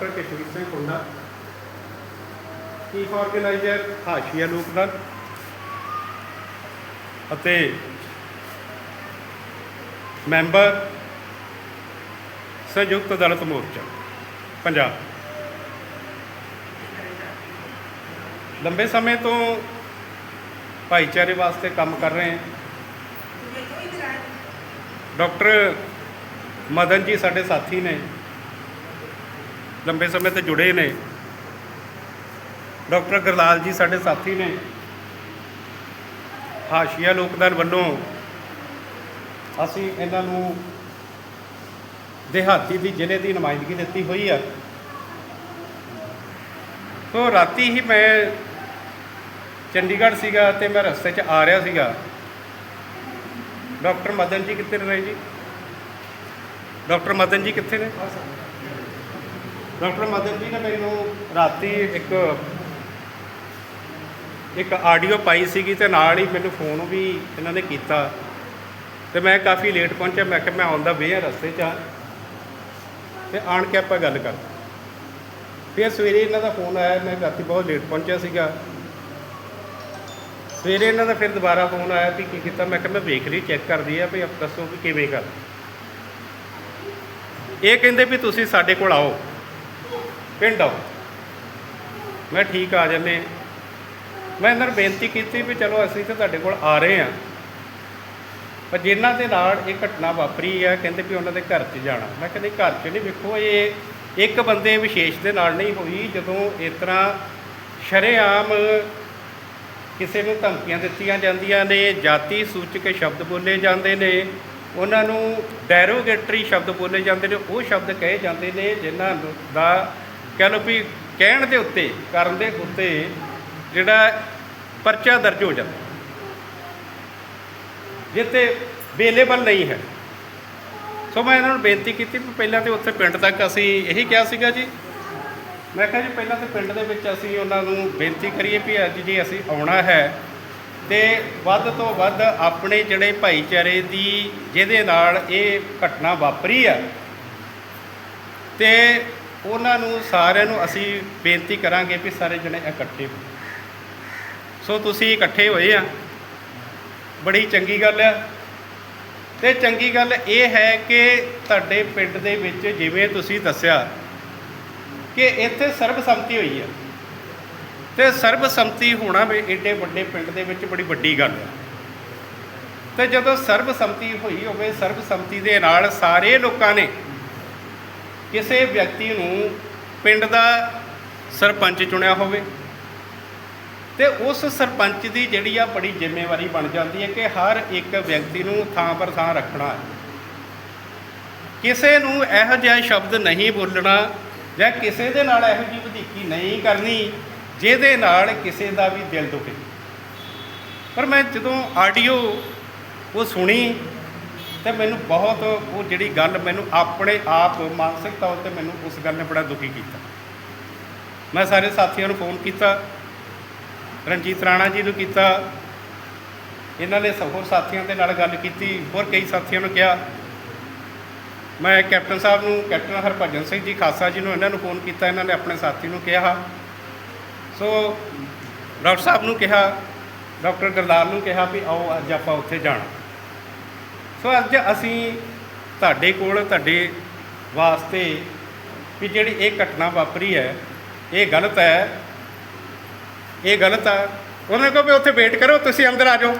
Doctor Kashmir Singh ਕੁੰਡਾ chief organiser ਹਾਸ਼ੀਆ ਲੋਕਦਲ ਅਤੇ member ਸੰਯੁਕਤ ਅਦਾਲਤ ਮੋਰਚਾ, ਪੰਜਾਬ। ਲੰਬੇ ਸਮੇਂ ਤੋਂ ਭਾਈਚਾਰੇ ਵਾਸਤੇ ਕੰਮ ਕਰ ਰਹੇ ਹਾਂ। ਡਾਕਟਰ ਮਦਨ ਜੀ ਸਾਡੇ ਸਾਥੀ ਨੇ। ਲੰਬੇ ਸਮੇਂ 'ਤੇ ਜੁੜੇ ਨੇ। ਡਾਕਟਰ ਗੁਰਲਾਲ ਜੀ ਸਾਡੇ ਸਾਥੀ ਨੇ। ਹਾਸ਼ੀਆ ਲੋਕਦਲ ਵੱਲੋਂ ਅਸੀਂ ਇਹਨਾਂ ਨੂੰ ਦਿਹਾਤੀ ਦੀ ਜ਼ਿਲ੍ਹੇ ਦੀ ਨੁਮਾਇੰਦਗੀ ਦਿੱਤੀ ਹੋਈ ਆ। ਸੋ ਰਾਤੀ ਹੀ ਮੈਂ ਚੰਡੀਗੜ੍ਹ ਸੀਗਾ ਤੇ ਮੈਂ ਰਸਤੇ 'ਚ ਆ ਰਿਹਾ ਸੀਗਾ। ਡਾਕਟਰ ਮਦਨ ਜੀ ਕਿੱਥੇ ਰਹੇ ਜੀ? ਡਾਕਟਰ ਮਦਨ ਜੀ ਕਿੱਥੇ ਨੇ? ਡਾਕਟਰ ਮਦਨ ਜੀ ਨੇ ਮੈਨੂੰ ਰਾਤੀ ਇੱਕ ਇੱਕ ਆਡੀਓ ਪਾਈ ਸੀਗੀ ਤੇ ਨਾਲ ਹੀ ਮੈਨੂੰ ਫੋਨ ਵੀ ਇਹਨਾਂ ਨੇ ਕੀਤਾ। ਤੇ ਮੈਂ ਕਾਫੀ ਲੇਟ ਪਹੁੰਚਿਆ, ਮੈਂ ਕਿਹਾ ਮੈਂ ਆਉਂਦਾ ਵੇ ਆ ਰਸਤੇ 'ਚ ਆ। ਤੇ ਆਣ ਕੇ ਆਪਾਂ ਗੱਲ ਕਰ। ਫਿਰ ਸਵੇਰੇ ਇਹਨਾਂ ਦਾ ਫੋਨ ਆਇਆ, ਮੈਂ ਰਾਤੀ ਬਹੁਤ ਲੇਟ ਪਹੁੰਚਿਆ ਸੀਗਾ। ਸਵੇਰੇ ਇਹਨਾਂ ਦਾ ਫਿਰ ਦੁਬਾਰਾ ਫੋਨ ਆਇਆ ਵੀ ਕੀ ਕੀਤਾ? ਮੈਂ ਕਿਹਾ ਮੈਂ ਵੇਖ ਲਈ ਚੈੱਕ ਕਰਦੀ ਆ ਵੀ ਆਪ ਦੱਸੋ ਵੀ ਕਿਵੇਂ ਕਰ। ਇਹ ਕਹਿੰਦੇ ਵੀ ਤੁਸੀਂ ਸਾਡੇ ਕੋਲ ਆਓ। ਪਿੰਡ ਆਓ। ਮੈਂ ਠੀਕ ਆ ਜੰਨੇ ਮੈਂ ਇਹਨਾਂ ਨੂੰ ਬੇਨਤੀ ਕੀਤੀ ਵੀ ਚਲੋ ਅਸੀਂ ਤਾਂ ਤੁਹਾਡੇ ਕੋਲ ਆ ਰਹੇ ਹਾਂ। ਪਰ ਜਿਨ੍ਹਾਂ ਦੇ ਨਾਲ ਇਹ ਘਟਨਾ ਵਾਪਰੀ ਆ, ਕਹਿੰਦੇ ਵੀ ਉਹਨਾਂ ਦੇ ਘਰ 'ਚ ਜਾਣਾ। ਮੈਂ ਕਹਿੰਦੇ ਘਰ 'ਚ ਨਹੀਂ, ਵੇਖੋ ਇਹ ਇੱਕ ਬੰਦੇ ਵਿਸ਼ੇਸ਼ ਦੇ ਨਾਲ ਨਹੀਂ ਹੋਈ, ਜਦੋਂ ਇਸ ਤਰ੍ਹਾਂ ਸ਼ਰੇਆਮ ਕਿਸੇ ਨੂੰ ਧਮਕੀਆਂ ਦਿੱਤੀਆਂ ਜਾਂਦੀਆਂ ਨੇ, ਜਾਤੀ ਸੂਚਕ ਸ਼ਬਦ ਬੋਲੇ ਜਾਂਦੇ ਨੇ, ਉਹਨਾਂ ਨੂੰ ਡੈਰੋਗੇਟਰੀ ਸ਼ਬਦ ਬੋਲੇ ਜਾਂਦੇ ਨੇ, ਉਹ ਸ਼ਬਦ ਕਹੇ ਜਾਂਦੇ ਨੇ, ਜਿਨ੍ਹਾਂ ਨੂੰ- ਦਾ ਕਹਿ ਲਓ ਵੀ ਕਹਿਣ ਦੇ ਉੱਤੇ, ਕਰਨ ਦੇ ਉੱਤੇ ਜਿਹੜਾ ਪਰਚਾ ਦਰਜ ਹੋ ਜਾਂਦਾ। ਜਿੱਤੇ ਅਵੇਲੇਬਲ ਨਹੀਂ ਹੈ। ਸੋ ਮੈਂ ਇਹਨਾਂ ਨੂੰ ਬੇਨਤੀ ਕੀਤੀ ਵੀ ਪਹਿਲਾਂ ਤੇ ਉੱਥੇ ਪਿੰਡ ਤੱਕ ਅਸੀਂ ਇਹੀ ਕਿਹਾ ਸੀਗਾ ਜੀ। ਮੈਂ ਕਿਹਾ ਜੀ ਪਹਿਲਾਂ ਤੇ ਪਿੰਡ ਦੇ ਵਿੱਚ ਅਸੀਂ ਉਹਨਾਂ ਨੂੰ ਬੇਨਤੀ ਕਰੀਏ ਵੀ ਅੱਜ ਜੇ ਅਸੀਂ ਆਉਣਾ ਹੈ ਤੇ ਵੱਧ ਤੋਂ ਵੱਧ ਆਪਣੇ ਜਿਹੜੇ ਭਾਈਚਾਰੇ ਦੀ ਜਿਹਦੇ ਨਾਲ ਇਹ ਘਟਨਾ ਵਾਪਰੀ ਆ, ਤੇ ਉਹਨਾਂ ਨੂੰ ਸਾਰਿਆਂ ਨੂੰ ਅਸੀਂ ਬੇਨਤੀ ਕਰਾਂਗੇ ਵੀ ਸਾਰੇ ਜਣੇ ਇਕੱਠੇ ਹੋ ਸੋ ਤੁਸੀਂ ਇਕੱਠੇ ਹੋਏ ਆ। ਬੜੀ ਚੰਗੀ ਗੱਲ ਆ। ਤੇ ਚੰਗੀ ਗੱਲ ਇਹ ਹੈ ਕਿ ਤੁਹਾਡੇ ਪਿੰਡ ਦੇ ਵਿੱਚ ਜਿਵੇਂ ਤੁਸੀਂ ਦੱਸਿਆ ਕਿ ਇੱਥੇ ਸਰਬਸੰਮਤੀ ਹੋਈ ਹੈ ਤੇ ਸਰਬਸੰਮਤੀ ਹੋਣਾ ਵੀ ਏਡੇ ਵੱਡੇ ਪਿੰਡ ਦੇ ਵਿੱਚ ਬੜੀ ਵੱਡੀ ਗੱਲ ਹੈ ਤੇ ਜਦੋਂ ਸਰਬਸੰਮਤੀ ਹੋਈ ਹੋਵੇ, ਸਰਬਸੰਮਤੀ ਦੇ ਨਾਲ ਸਾਰੇ ਲੋਕਾਂ ਨੇ ਕਿਸੇ ਵਿਅਕਤੀ ਨੂੰ ਪਿੰਡ ਦਾ ਸਰਪੰਚ ਚੁਣਿਆ ਹੋਵੇ ਤੇ ਉਸ ਸਰਪੰਚ ਦੀ ਜਿਹੜੀ ਆ ਬੜੀ ਜ਼ਿੰਮੇਵਾਰੀ ਬਣ ਜਾਂਦੀ ਹੈ ਕਿ ਹਰ ਇੱਕ ਵਿਅਕਤੀ ਨੂੰ ਥਾਂ ਪਰ ਥਾਂ ਰੱਖਣਾ ਹੈ। ਕਿਸੇ ਨੂੰ ਇਹੋ ਜਿਹਾ ਸ਼ਬਦ ਨਹੀਂ ਬੋਲਣਾ ਜਾਂ ਕਿਸੇ ਦੇ ਨਾਲ ਇਹੋ ਜਿਹੀ ਵਧੀਕੀ ਨਹੀਂ ਕਰਨੀ ਜਿਹਦੇ ਨਾਲ ਕਿਸੇ ਦਾ ਵੀ ਦਿਲ ਦੁਖੇ। ਪਰ ਮੈਂ ਜਦੋਂ ਆਡੀਓ ਉਹ ਸੁਣੀ ਤੇ ਮੈਨੂੰ ਬਹੁਤ ਉਹ ਜਿਹੜੀ ਗੱਲ ਮੈਨੂੰ ਆਪਣੇ ਆਪ ਮਾਨਸਿਕ ਤੌਰ ਤੇ ਮੈਨੂੰ ਉਸ ਗੱਲ ਨੇ ਬੜਾ ਦੁਖੀ ਕੀਤਾ। ਮੈਂ ਸਾਰੇ ਸਾਥੀਆਂ ਨੂੰ ਫੋਨ ਕੀਤਾ, ਰਣਜੀਤ ਰਾਣਾ ਜੀ ਨੂੰ ਕੀਤਾ, ਇਹਨਾਂ ਨੇ ਹੋਰ ਸਾਥੀਆਂ ਦੇ ਨਾਲ ਗੱਲ ਕੀਤੀ, ਹੋਰ ਕਈ ਸਾਥੀਆਂ ਨੂੰ ਕਿਹਾ। ਮੈਂ ਕੈਪਟਨ ਸਾਹਿਬ ਨੂੰ, ਕੈਪਟਨ ਹਰਭਜਨ ਸਿੰਘ ਜੀ ਖਾਸਾ ਜੀ ਨੂੰ ਇਹਨਾਂ ਨੂੰ ਫੋਨ ਕੀਤਾ, ਇਹਨਾਂ ਨੇ ਆਪਣੇ ਸਾਥੀ ਨੂੰ ਕਿਹਾ। ਸੋ ਡਾਕਟਰ ਸਾਹਿਬ ਨੂੰ ਕਿਹਾ, ਡਾਕਟਰ ਗਰਲਾਲ ਨੂੰ ਕਿਹਾ ਵੀ ਆਓ, ਅੱਜ ਆਪਾਂ ਉੱਥੇ ਜਾਣਾ। ਸੋ ਅੱਜ ਅਸੀਂ ਤੁਹਾਡੇ ਕੋਲ, ਤੁਹਾਡੇ ਵਾਸਤੇ ਵੀ ਜਿਹੜੀ ਇਹ ਘਟਨਾ ਵਾਪਰੀ ਹੈ, ਇਹ ਗਲਤ ਹੈ, ਇਹ ਗਲਤ ਆ। ਉਹਨਾਂ ਨੇ ਕਿਹਾ ਵੀ ਉੱਥੇ ਵੇਟ ਕਰੋ, ਤੁਸੀਂ ਅੰਦਰ ਆ ਜਾਓ।